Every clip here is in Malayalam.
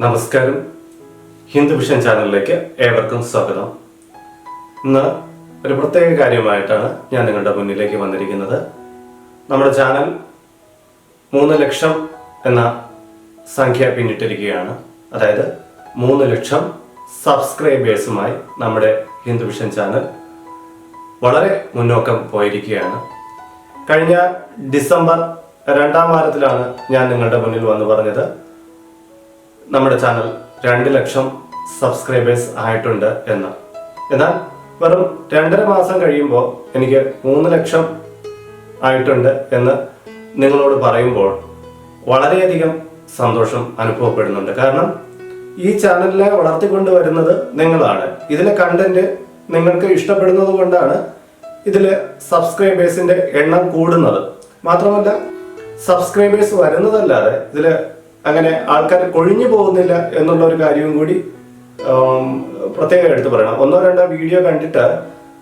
നമസ്കാരം. ഹിന്ദു വിഷൻ ചാനലിലേക്ക് ഏവർക്കും സ്വാഗതം. ഇന്ന് ഒരു പ്രത്യേക കാര്യമായിട്ടാണ് ഞാൻ നിങ്ങളുടെ മുന്നിലേക്ക് വന്നിരിക്കുന്നത്. നമ്മുടെ ചാനൽ മൂന്ന് ലക്ഷം എന്ന സംഖ്യ പിന്നിട്ടിരിക്കുകയാണ്. അതായത് മൂന്ന് ലക്ഷം സബ്സ്ക്രൈബേഴ്സുമായി നമ്മുടെ ഹിന്ദു വിഷൻ ചാനൽ വളരെ മുന്നോക്കം പോയിരിക്കുകയാണ്. കഴിഞ്ഞ ഡിസംബർ രണ്ടാം വാരത്തിലാണ് ഞാൻ നിങ്ങളുടെ മുന്നിൽ വന്ന് പറഞ്ഞത്. നമ്മുടെ ചാനൽ രണ്ട് ലക്ഷം സബ്സ്ക്രൈബേഴ്സ് ആയിട്ടുണ്ട് എന്ന്. എന്നാൽ വെറും രണ്ടര മാസം കഴിയുമ്പോൾ എനിക്ക് മൂന്ന് ലക്ഷം ആയിട്ടുണ്ട് എന്ന് നിങ്ങളോട് പറയുമ്പോൾ വളരെയധികം സന്തോഷം അനുഭവപ്പെടുന്നുണ്ട്. കാരണം ഈ ചാനലിനെ വളർത്തിക്കൊണ്ട് വരുന്നത് നിങ്ങളാണ്. ഇതിലെ കണ്ടന്റ് നിങ്ങൾക്ക് ഇഷ്ടപ്പെടുന്നത് കൊണ്ടാണ് ഇതിലെ സബ്സ്ക്രൈബേഴ്സിന്റെ എണ്ണം കൂടുന്നത്. മാത്രമല്ല സബ്സ്ക്രൈബേഴ്സ് വരുന്നതല്ലാതെ ഇതിൽ അങ്ങനെ ആൾക്കാർ കൊഴിഞ്ഞു പോകുന്നില്ല എന്നുള്ള ഒരു കാര്യവും കൂടി പ്രത്യേകം എടുത്തു പറയണം. ഒന്നോ രണ്ടോ വീഡിയോ കണ്ടിട്ട്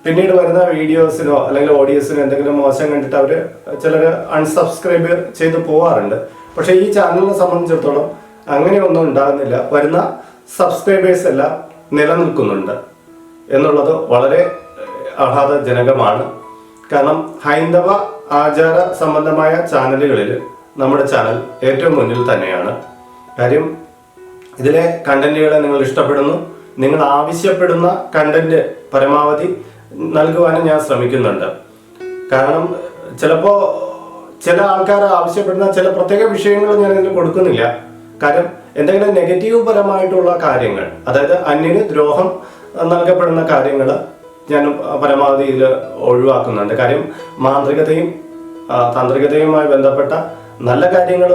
പിന്നീട് വരുന്ന വീഡിയോസിനോ അല്ലെങ്കിൽ ഓഡിയോസിനോ എന്തെങ്കിലും മോശം കണ്ടിട്ട് അവർ ചിലർ അൺസബ്സ്ക്രൈബ് ചെയ്ത് പോവാറുണ്ട്. പക്ഷേ ഈ ചാനലിനെ സംബന്ധിച്ചിടത്തോളം അങ്ങനെയൊന്നും ഉണ്ടാകുന്നില്ല. വരുന്ന സബ്സ്ക്രൈബേഴ്സ് എല്ലാം നിലനിൽക്കുന്നുണ്ട് എന്നുള്ളത് വളരെ ആഹ്ലാദജനകമാണ്. കാരണം ഹൈന്ദവ ആചാര സംബന്ധമായ ചാനലുകളിൽ നമ്മുടെ ചാനൽ ഏറ്റവും മുന്നിൽ തന്നെയാണ്. കാര്യം ഇതിലെ കണ്ടന്റുകളെ നിങ്ങൾ ഇഷ്ടപ്പെടുന്നു. നിങ്ങൾ ആവശ്യപ്പെടുന്ന കണ്ടന്റ് പരമാവധി നൽകുവാനും ഞാൻ ശ്രമിക്കുന്നുണ്ട്. കാരണം ചിലപ്പോ ചില ആൾക്കാർ ആവശ്യപ്പെടുന്ന ചില പ്രത്യേക വിഷയങ്ങൾ ഞാൻ ഇതിൽ കൊടുക്കുന്നില്ല. കാരണം എന്തെങ്കിലും നെഗറ്റീവ് പരമായിട്ടുള്ള കാര്യങ്ങൾ അതായത് അന്യന് ദ്രോഹം നൽകപ്പെടുന്ന കാര്യങ്ങൾ ഞാൻ പരമാവധി ഇതിൽ ഒഴിവാക്കുന്നുണ്ട്. കാര്യം മാന്ത്രികതയും താന്ത്രികതയുമായി ബന്ധപ്പെട്ട നല്ല കാര്യങ്ങൾ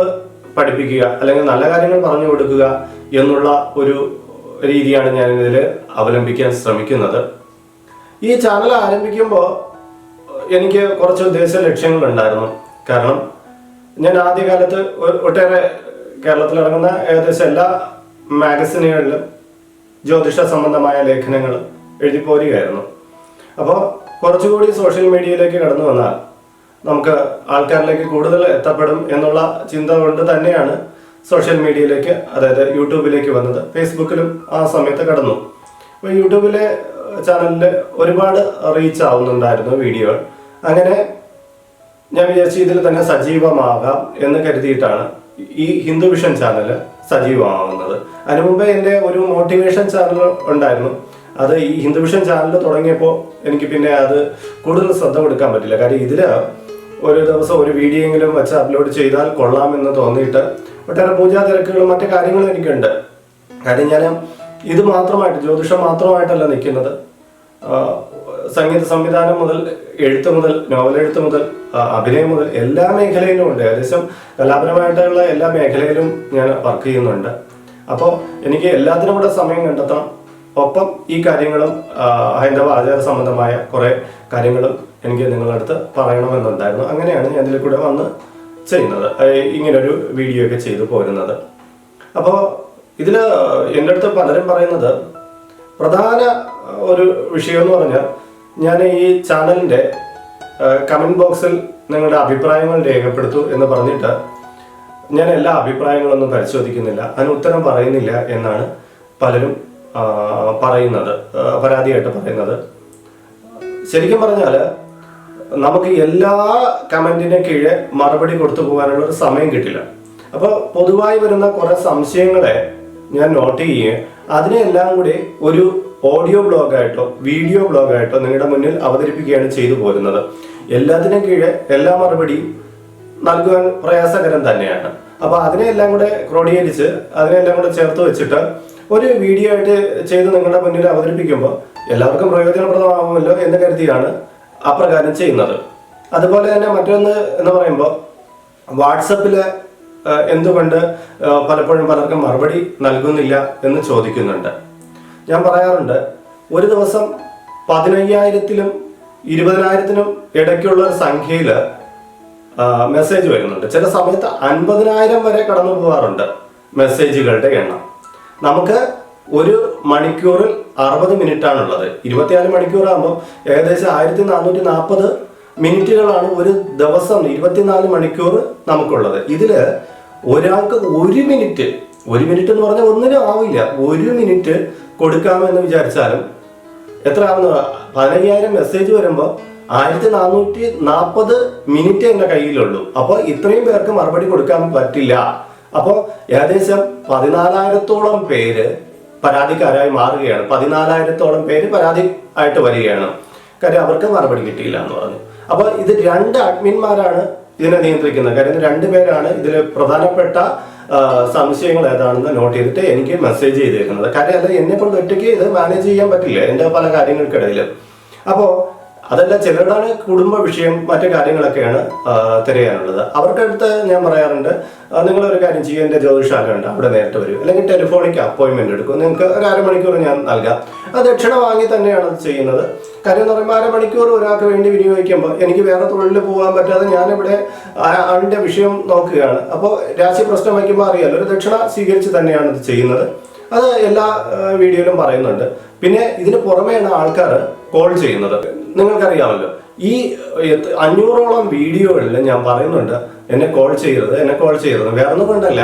പഠിപ്പിക്കുക അല്ലെങ്കിൽ നല്ല കാര്യങ്ങൾ പറഞ്ഞു കൊടുക്കുക എന്നുള്ള ഒരു രീതിയാണ് ഞാൻ ഇതിൽ അവലംബിക്കാൻ ശ്രമിക്കുന്നത്. ഈ ചാനൽ ആരംഭിക്കുമ്പോൾ എനിക്ക് കുറച്ച് ഉദ്ദേശ ലക്ഷ്യങ്ങളുണ്ടായിരുന്നു. കാരണം ഞാൻ ആദ്യകാലത്ത് ഒട്ടേറെ കേരളത്തിലിറങ്ങുന്ന ഏകദേശം എല്ലാ മാഗസിനുകളിലും ജ്യോതിഷ സംബന്ധമായ ലേഖനങ്ങൾ എഴുതി പോരുകയായിരുന്നു അപ്പോൾ കുറച്ചുകൂടി സോഷ്യൽ മീഡിയയിലേക്ക് കടന്നു വന്നാൽ നമുക്ക് ആൾക്കാരിലേക്ക് കൂടുതൽ എത്തപ്പെടും എന്നുള്ള ചിന്ത കൊണ്ട് തന്നെയാണ് സോഷ്യൽ മീഡിയയിലേക്ക് അതായത് യൂട്യൂബിലേക്ക് വന്നത്. ഫേസ്ബുക്കിലും ആ സമയത്ത് കടന്നു. അപ്പോൾ യൂട്യൂബിലെ ചാനലിൽ ഒരുപാട് റീച്ച് ആവുന്നുണ്ടായിരുന്നു വീഡിയോകൾ. അങ്ങനെ ഞാൻ വിചാരിച്ചു ഇതിൽ തന്നെ സജീവമാകാം എന്ന് കരുതിയിട്ടാണ് ഈ ഹിന്ദു വിഷൻ ചാനൽ സജീവമാവുന്നത്. അതിനു മുമ്പേ എന്റെ ഒരു മോട്ടിവേഷൻ ചാനൽ ഉണ്ടായിരുന്നു. അത് ഈ ഹിന്ദു വിഷൻ ചാനൽ തുടങ്ങിയപ്പോൾ എനിക്ക് പിന്നെ അത് കൂടുതൽ ശ്രദ്ധ കൊടുക്കാൻ പറ്റില്ല. കാര്യം ഇതിൽ ഒരു ദിവസം ഒരു വീഡിയോ എങ്കിലും വെച്ച് അപ്ലോഡ് ചെയ്താൽ കൊള്ളാമെന്ന് തോന്നിയിട്ട് ഒട്ടേറെ പൂജാ തിരക്കുകളും മറ്റു കാര്യങ്ങളും എനിക്കുണ്ട്. കാര്യം ഞാൻ ഇത് മാത്രമായിട്ട് ജ്യോതിഷം മാത്രമായിട്ടല്ല നിൽക്കുന്നത്. സംഗീത സംവിധാനം മുതൽ എഴുത്ത് മുതൽ നോവലെഴുത്ത് മുതൽ അഭിനയം മുതൽ എല്ലാ മേഖലയിലും ഉണ്ട്. ഏകദേശം കലാപരമായിട്ടുള്ള എല്ലാ മേഖലയിലും ഞാൻ വർക്ക് ചെയ്യുന്നുണ്ട്. അപ്പോൾ എനിക്ക് എല്ലാത്തിനും കൂടെ സമയം കണ്ടെത്തണം. ഒപ്പം ഈ കാര്യങ്ങളും ഹൈന്ദവ ആചാര സംബന്ധമായ കുറേ കാര്യങ്ങളും എനിക്ക് നിങ്ങളുടെ അടുത്ത് പറയണമെന്നുണ്ടായിരുന്നു. അങ്ങനെയാണ് ഞാൻ ഇതിൽ കൂടെ വന്ന് ചെയ്യുന്നത്. ഇങ്ങനൊരു വീഡിയോ ഒക്കെ ചെയ്തു പോരുന്നത്. അപ്പോൾ ഇതിൽ എന്റെ അടുത്ത് പലരും പറയുന്നത് പ്രധാന ഒരു വിഷയം എന്ന് പറഞ്ഞാൽ ഞാൻ ഈ ചാനലിന്റെ കമന്റ് ബോക്സിൽ നിങ്ങളുടെ അഭിപ്രായങ്ങൾ രേഖപ്പെടുത്തു എന്ന് പറഞ്ഞിട്ട് ഞാൻ എല്ലാ അഭിപ്രായങ്ങളൊന്നും പരിശോധിക്കുന്നില്ല. അതിന് ഉത്തരം പറയുന്നില്ല എന്നാണ് പലരും പറയുന്നത്. പരാതിയായിട്ട് പറയുന്നത്. ശരിക്കും പറഞ്ഞാൽ നമുക്ക് എല്ലാ കമന്റിനും കീഴെ മറുപടി കൊടുത്തു പോകാനുള്ള ഒരു സമയം കിട്ടില്ല. അപ്പോൾ പൊതുവായി വരുന്ന കുറെ സംശയങ്ങളെ ഞാൻ നോട്ട് ചെയ്യുകയും അതിനെല്ലാം കൂടി ഒരു ഓഡിയോ ബ്ലോഗായിട്ടോ വീഡിയോ ബ്ലോഗായിട്ടോ നിങ്ങളുടെ മുന്നിൽ അവതരിപ്പിക്കുകയാണ് ചെയ്തു പോരുന്നത്. എല്ലാത്തിനും കീഴെ എല്ലാ മറുപടിയും നൽകുവാൻ പ്രയാസകരം തന്നെയാണ്. അപ്പോൾ അതിനെല്ലാം കൂടെ ക്രോഡീകരിച്ച് അതിനെല്ലാം കൂടെ ചേർത്ത് വെച്ചിട്ട് ഒരു വീഡിയോ ആയിട്ട് ചെയ്ത് നിങ്ങളുടെ മുന്നിൽ അവതരിപ്പിക്കുമ്പോൾ എല്ലാവർക്കും പ്രയോജനപ്രദമാകുമല്ലോ എന്ന് കരുതിയാണ് അപ്രകാരം ചെയ്യുന്നത്. അതുപോലെ തന്നെ മറ്റൊന്ന് എന്ന് പറയുമ്പോൾ വാട്സപ്പിൽ എന്തുകൊണ്ട് പലപ്പോഴും പലർക്കും മറുപടി നൽകുന്നില്ല എന്ന് ചോദിക്കുന്നുണ്ട്. ഞാൻ പറയാറുണ്ട് ഒരു ദിവസം പതിനയ്യായിരത്തിലും ഇരുപതിനായിരത്തിനും ഇടയ്ക്കുള്ള ഒരു സംഖ്യയിൽ മെസ്സേജ് വരുന്നുണ്ട്. ചില സമയത്ത് അൻപതിനായിരം വരെ കടന്നു പോകാറുണ്ട് മെസ്സേജുകളുടെ എണ്ണം. നമുക്ക് ഒരു മണിക്കൂറിൽ അറുപത് മിനിറ്റ് ആണുള്ളത് ഇരുപത്തിനാല് മണിക്കൂർ ആകുമ്പോൾ ഏകദേശം ആയിരത്തി നാനൂറ്റി നാൽപ്പത് മിനിറ്റുകളാണ് ഒരു ദിവസം ഇരുപത്തിനാല് മണിക്കൂർ നമുക്കുള്ളത്. ഇതിൽ ഒരാൾക്ക് ഒരു മിനിറ്റ് ഒരു മിനിറ്റ് എന്ന് പറഞ്ഞാൽ ഒന്നിനും ആവില്ല. ഒരു മിനിറ്റ് കൊടുക്കാമെന്ന് വിചാരിച്ചാലും എത്ര ആവുന്ന പതിനയ്യായിരം മെസ്സേജ് വരുമ്പോൾ ആയിരത്തി നാനൂറ്റി നാൽപ്പത് മിനിറ്റ് എന്റെ കയ്യിലുള്ളൂ. അപ്പോൾ ഇത്രയും പേർക്ക് മറുപടി കൊടുക്കാൻ പറ്റില്ല. അപ്പോൾ ഏകദേശം പതിനാലായിരത്തോളം പേര് പരാതിക്കാരായി മാറുകയാണ്. പതിനാലായിരത്തോളം പേര് പരാതി ആയിട്ട് വരികയാണ്. കാര്യം അവർക്ക് മറുപടി കിട്ടിയില്ല എന്ന് പറഞ്ഞു. അപ്പോൾ ഇത് രണ്ട് അഡ്മിന്മാരാണ് ഇതിനെ നിയന്ത്രിക്കുന്നത്. കാര്യം രണ്ട് പേരാണ് ഇതിൽ പ്രധാനപ്പെട്ട സംശയങ്ങൾ ഏതാണെന്ന് നോട്ട് ചെയ്തിട്ട് എനിക്ക് മെസ്സേജ് ചെയ്തേക്കുന്നത്. കാര്യം അല്ല എന്നെ കൊണ്ട് ഒറ്റയ്ക്ക് ഇത് മാനേജ് ചെയ്യാൻ പറ്റില്ല. എന്റെ പല കാര്യങ്ങൾക്കിടയിൽ അപ്പോൾ അതല്ല ചിലരുടെ കുടുംബ വിഷയം മറ്റു കാര്യങ്ങളൊക്കെയാണ് തിരയാനുള്ളത് തിരയാനുള്ളത്. അവർക്കടുത്ത് ഞാൻ പറയാറുണ്ട് നിങ്ങൾ ഒരു കാര്യം ചെയ്യും എന്റെ ജ്യോതിഷാലയുണ്ട് അവിടെ നേരിട്ട് വരും. അല്ലെങ്കിൽ ടെലിഫോണിക് അപ്പോയിൻമെന്റ് എടുക്കും. നിങ്ങൾക്ക് ഒരു അരമണിക്കൂർ ഞാൻ നൽകാം. അത് ദക്ഷിണ വാങ്ങി തന്നെയാണ് ചെയ്യുന്നത്. കാര്യം എന്ന് പറയുമ്പോൾ അരമണിക്കൂർ ഒരാൾക്ക് വേണ്ടി വിനിയോഗിക്കുമ്പോൾ എനിക്ക് വേറെ തൊഴിലിൽ പോകാൻ പറ്റാതെ ഞാനിവിടെ അതിന്റെ വിഷയം നോക്കുകയാണ്. അപ്പോൾ രാശി പ്രശ്നം വയ്ക്കുമ്പോൾ അറിയാലോ ഒരു ദക്ഷിണ സ്വീകരിച്ച് തന്നെയാണ് ഇത് ചെയ്യുന്നത്. അത് എല്ലാ വീഡിയോയിലും പറയുന്നുണ്ട്. പിന്നെ ഇതിന് പുറമെയാണ് ആൾക്കാർ കോൾ ചെയ്യുന്നത്. നിങ്ങൾക്കറിയാമല്ലോ. ഈ അഞ്ഞൂറോളം വീഡിയോകളിൽ ഞാൻ പറയുന്നുണ്ട് എന്നെ കോൾ ചെയ്യരുത് എന്നെ കോൾ ചെയ്യരുത്. വേറെ ഒന്നും കൊണ്ടല്ല.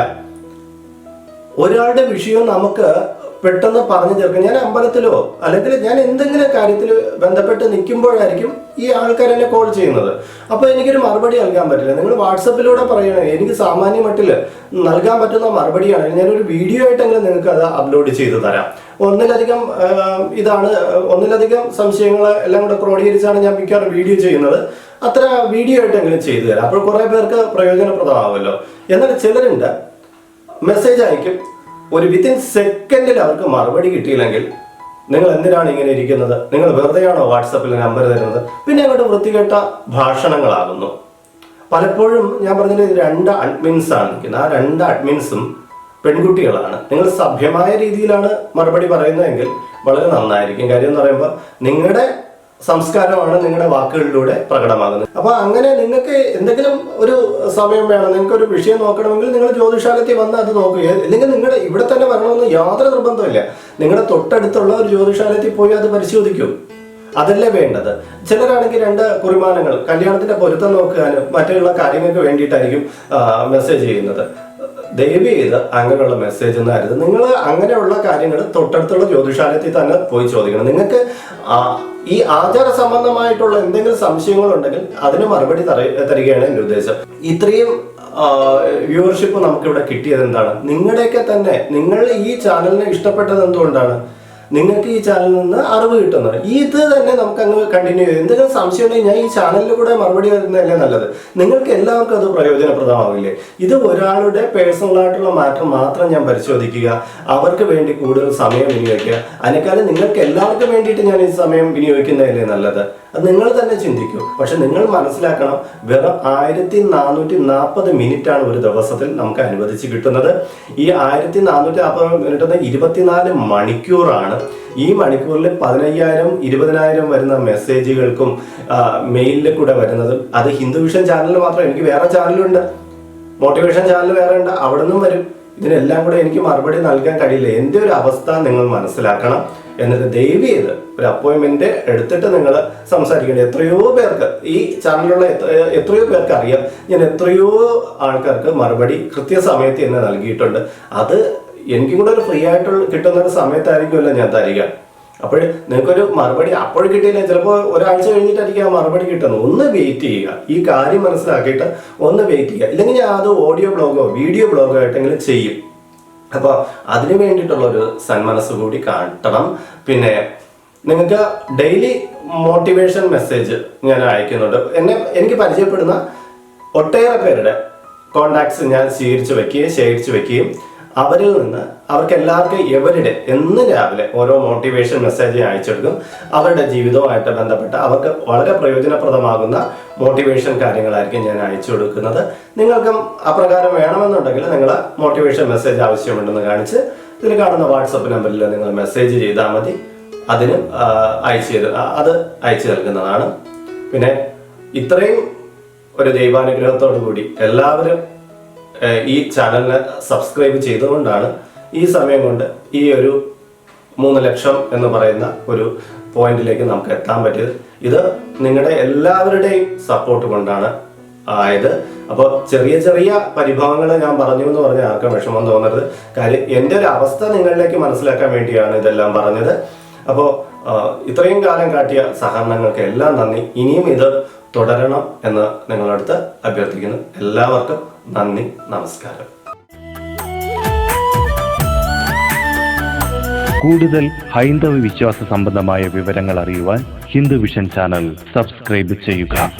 ഒരാളുടെ വിഷയം നമുക്ക് പെട്ടെന്ന് പറഞ്ഞു തീർക്കും. ഞാൻ അമ്പലത്തിലോ അല്ലെങ്കിൽ ഞാൻ എന്തെങ്കിലും കാര്യത്തിൽ ബന്ധപ്പെട്ട് നിൽക്കുമ്പോഴായിരിക്കും ഈ ആൾക്കാർ എന്നെ കോൾ ചെയ്യുന്നത്. അപ്പോൾ എനിക്കൊരു മറുപടി നൽകാൻ പറ്റില്ല. നിങ്ങൾ വാട്സപ്പിലൂടെ പറയണേ എനിക്ക് സാമാന്യ മട്ടിൽ നൽകാൻ പറ്റുന്ന മറുപടിയാണ്. ഞാനൊരു വീഡിയോ ആയിട്ടെങ്കിലും നിങ്ങൾക്ക് അത് അപ്ലോഡ് ചെയ്ത് തരാം. ഒന്നിലധികം ഇതാണ് ഒന്നിലധികം സംശയങ്ങൾ എല്ലാം കൂടെ ക്രോഡീകരിച്ചാണ് ഞാൻ മിക്കവാറും വീഡിയോ ചെയ്യുന്നത്. അത്ര വീഡിയോ ആയിട്ടെങ്കിലും ചെയ്തു തരാം. അപ്പോൾ കുറേ പേർക്ക് പ്രയോജനപ്രദമാവുമല്ലോ. എന്നാൽ ചിലരുണ്ട് മെസ്സേജ് അയക്കും. ഒരു വിത്തിൻ സെക്കൻഡിൽ അവർക്ക് മറുപടി കിട്ടിയില്ലെങ്കിൽ നിങ്ങൾ എന്തിനാണ് ഇങ്ങനെ ഇരിക്കുന്നത്? നിങ്ങൾ വെറുതെയാണോ വാട്സപ്പിൽ നമ്പർ തരുന്നത്? പിന്നെ അങ്ങോട്ട് വൃത്തികെട്ട ഭാഷണങ്ങളാകുന്നു. പലപ്പോഴും ഞാൻ പറഞ്ഞത് രണ്ട് അഡ്മിൻസ് ആണ് ആ രണ്ട് അഡ്മിൻസും പെൺകുട്ടികളാണ്. നിങ്ങൾ സഭ്യമായ രീതിയിലാണ് മറുപടി പറയുന്നതെങ്കിൽ വളരെ നന്നായിരിക്കും. കാര്യം എന്ന് പറയുമ്പോൾ നിങ്ങളുടെ സംസ്കാരമാണ് നിങ്ങളുടെ വാക്കുകളിലൂടെ പ്രകടമാകുന്നത്. അപ്പൊ അങ്ങനെ നിങ്ങൾക്ക് എന്തെങ്കിലും ഒരു സമയം വേണം നിങ്ങൾക്ക് ഒരു വിഷയം നോക്കണമെങ്കിൽ നിങ്ങൾ ജ്യോതിഷാലത്തിൽ വന്ന് അത് നോക്കുക അല്ലെങ്കിൽ നിങ്ങളുടെ ഇവിടെ തന്നെ വരണമെന്ന് യാതൊരു നിർബന്ധമില്ല നിങ്ങളുടെ തൊട്ടടുത്തുള്ള ഒരു ജ്യോതിഷാലയത്തിൽ പോയി അത് പരിശോധിക്കും. അതല്ലേ വേണ്ടത്? ചിലരാണെങ്കിൽ രണ്ട് കുറിമാനങ്ങൾ കല്യാണത്തിന്റെ പൊരുത്തം നോക്കാനും മറ്റുള്ള കാര്യങ്ങൾക്ക് വേണ്ടിയിട്ടായിരിക്കും മെസ്സേജ് ചെയ്യുന്നത്. ദയവ് ചെയ്ത് അങ്ങനെയുള്ള മെസ്സേജ് ഒന്നും അരുത്. നിങ്ങൾ അങ്ങനെയുള്ള കാര്യങ്ങൾ തൊട്ടടുത്തുള്ള ജ്യോതിഷാലയത്തിൽ തന്നെ പോയി ചോദിക്കണം. നിങ്ങൾക്ക് ഈ ആചാര സംബന്ധമായിട്ടുള്ള എന്തെങ്കിലും സംശയങ്ങളുണ്ടെങ്കിൽ അതിന് മറുപടി തരികയാണ് എന്റെ ഉദ്ദേശം. ഇത്രയും വ്യൂവർഷിപ്പ് നമുക്കിവിടെ കിട്ടിയത് എന്താണ്? നിങ്ങളുടെയൊക്കെ തന്നെ നിങ്ങൾ ഈ ചാനലിനെ ഇഷ്ടപ്പെട്ടത് എന്തുകൊണ്ടാണ്? നിങ്ങൾക്ക് ഈ ചാനലിൽ നിന്ന് അറിവ് കിട്ടുന്നത് ഇത് തന്നെ നമുക്ക് അങ്ങ് കണ്ടിന്യൂ ചെയ്യും. എന്തെങ്കിലും സംശയം ഉണ്ടെങ്കിൽ ഞാൻ ഈ ചാനലിൽ കൂടെ മറുപടി വരുന്നതല്ലേ നല്ലത്. നിങ്ങൾക്ക് എല്ലാവർക്കും അത് പ്രയോജനപ്രദമാവില്ലേ? ഇത് ഒരാളുടെ പേഴ്സണൽ ആയിട്ടുള്ള മാറ്റം മാത്രം ഞാൻ പരിശോധിക്കുക. അവർക്ക് വേണ്ടി കൂടുതൽ സമയം വിനിയോഗിക്കുക. അതിനേക്കാളും നിങ്ങൾക്ക് എല്ലാവർക്കും വേണ്ടിയിട്ട് ഞാൻ ഈ സമയം വിനിയോഗിക്കുന്നതല്ലേ നല്ലത്? അത് നിങ്ങൾ തന്നെ ചിന്തിക്കൂ. പക്ഷെ നിങ്ങൾ മനസ്സിലാക്കണം വെറും ആയിരത്തി നാനൂറ്റി നാൽപ്പത് മിനിറ്റ് ആണ് ഒരു ദിവസത്തിൽ നമുക്ക് അനുവദിച്ച് കിട്ടുന്നത്. ഈ ആയിരത്തി നാനൂറ്റി നാൽപ്പത് മിനിറ്റ് എന്ന ഇരുപത്തിനാല് മണിക്കൂറാണ്. ഈ മണിക്കൂറിൽ പതിനയ്യായിരം ഇരുപതിനായിരം വരുന്ന മെസ്സേജുകൾക്കും മെയിലിൽ കൂടെ വരുന്നത് അത് ഹിന്ദു വിഷൻ ചാനലിൽ മാത്രം എനിക്ക് വേറെ ചാനലുണ്ട്. മോട്ടിവേഷൻ ചാനൽ വേറെ ഉണ്ട് അവിടെ നിന്നും വരും. ഇതിനെല്ലാം കൂടെ എനിക്ക് മറുപടി നൽകാൻ കഴിയില്ല. എന്റെ ഒരു അവസ്ഥ നിങ്ങൾ മനസ്സിലാക്കണം എന്നിട്ട് ദയവ് ചെയ്ത് ഒരു അപ്പോയിൻമെന്റ് എടുത്തിട്ട് നിങ്ങൾ സംസാരിക്കേണ്ടത് എത്രയോ പേർക്ക് ഈ ചാനലിലുള്ള എത്രയോ പേർക്ക് അറിയാം. ഞാൻ എത്രയോ ആൾക്കാർക്ക് മറുപടി കൃത്യസമയത്ത് തന്നെ നൽകിയിട്ടുണ്ട്. അത് എനിക്കും കൂടെ ഒരു ഫ്രീ ആയിട്ടുള്ള കിട്ടുന്ന ഒരു സമയത്തായിരിക്കുമല്ലോ ഞാൻ തരിക അപ്പോൾ നിങ്ങൾക്കൊരു മറുപടി അപ്പോൾ കിട്ടിയില്ല. ചിലപ്പോൾ ഒരാഴ്ച കഴിഞ്ഞിട്ടായിരിക്കും ആ മറുപടി കിട്ടുന്നത്. ഒന്ന് വെയിറ്റ് ചെയ്യുക. ഈ കാര്യം മനസ്സിലാക്കിയിട്ട് ഒന്ന് വെയിറ്റ് ചെയ്യുക. ഇല്ലെങ്കിൽ ഞാൻ അത് ഓഡിയോ ബ്ലോഗോ വീഡിയോ ബ്ലോഗോ ആയിട്ടെങ്കിലും ചെയ്യും. അപ്പോൾ അതിന് വേണ്ടിയിട്ടുള്ള ഒരു സന്മനസ് കൂടി കാട്ടണം. പിന്നെ നിങ്ങൾക്ക് ഡെയിലി മോട്ടിവേഷൻ മെസ്സേജ് ഞാൻ അയക്കുന്നുണ്ട്. എന്നെ എനിക്ക് പരിചയപ്പെടുന്ന ഒട്ടേറെ പേരുടെ കോണ്ടാക്ട്സ് ഞാൻ സ്വീകരിച്ചു വെക്കുകയും ശേഖരിച്ചു വെക്കുകയും അവരിൽ നിന്ന് അവർക്ക് എല്ലാവർക്കും എവരുടെ എന്ന് രാവിലെ ഓരോ മോട്ടിവേഷൻ മെസ്സേജ് അയച്ചെടുക്കും. അവരുടെ ജീവിതവുമായിട്ട് ബന്ധപ്പെട്ട് അവർക്ക് വളരെ പ്രയോജനപ്രദമാകുന്ന മോട്ടിവേഷൻ കാര്യങ്ങളായിരിക്കും ഞാൻ അയച്ചു കൊടുക്കുന്നത്. നിങ്ങൾക്കും അപ്രകാരം വേണമെന്നുണ്ടെങ്കിൽ നിങ്ങൾ മോട്ടിവേഷൻ മെസ്സേജ് ആവശ്യമുണ്ടെന്ന് കാണിച്ച് ഇതിൽ കാണുന്ന വാട്സപ്പ് നമ്പറിൽ നിങ്ങൾ മെസ്സേജ് ചെയ്താൽ മതി. അതിന് അയച്ചു അത് അയച്ചു നൽകുന്നതാണ്. പിന്നെ ഇത്രയും ഒരു ദൈവാനുഗ്രഹത്തോടു കൂടി എല്ലാവരും ഈ ചാനലിനെ സബ്സ്ക്രൈബ് ചെയ്തുകൊണ്ടാണ് ഈ സമയം കൊണ്ട് ഈ ഒരു മൂന്ന് ലക്ഷം എന്ന് പറയുന്ന ഒരു പോയിന്റിലേക്ക് നമുക്ക് എത്താൻ പറ്റിയത്. ഇത് നിങ്ങളുടെ എല്ലാവരുടെയും സപ്പോർട്ട് കൊണ്ടാണ് ആയത്. അപ്പോൾ ചെറിയ ചെറിയ പരിഭവങ്ങൾ ഞാൻ പറഞ്ഞു എന്ന് പറഞ്ഞാൽ ആർക്കും വിഷമം തോന്നരുത്. കാര്യം എന്റെ ഒരു അവസ്ഥ നിങ്ങളിലേക്ക് മനസ്സിലാക്കാൻ വേണ്ടിയാണ് ഇതെല്ലാം പറഞ്ഞത്. അപ്പോൾ ഇത്രയും കാലം കാട്ടിയ സഹകരണങ്ങൾക്ക് എല്ലാം നന്ദി. ഇനിയും ഇത് തുടരണം എന്ന് നിങ്ങളടുത്ത് അഭ്യർത്ഥിക്കുന്നു. എല്ലാവർക്കും നന്ദി നമസ്കാരം. കൂടുതൽ ഹൈന്ദവ വിശ്വാസ സംബന്ധമായ വിവരങ്ങൾ അറിയുവാൻ ഹിന്ദു വിഷൻ ചാനൽ സബ്സ്ക്രൈബ് ചെയ്യുക.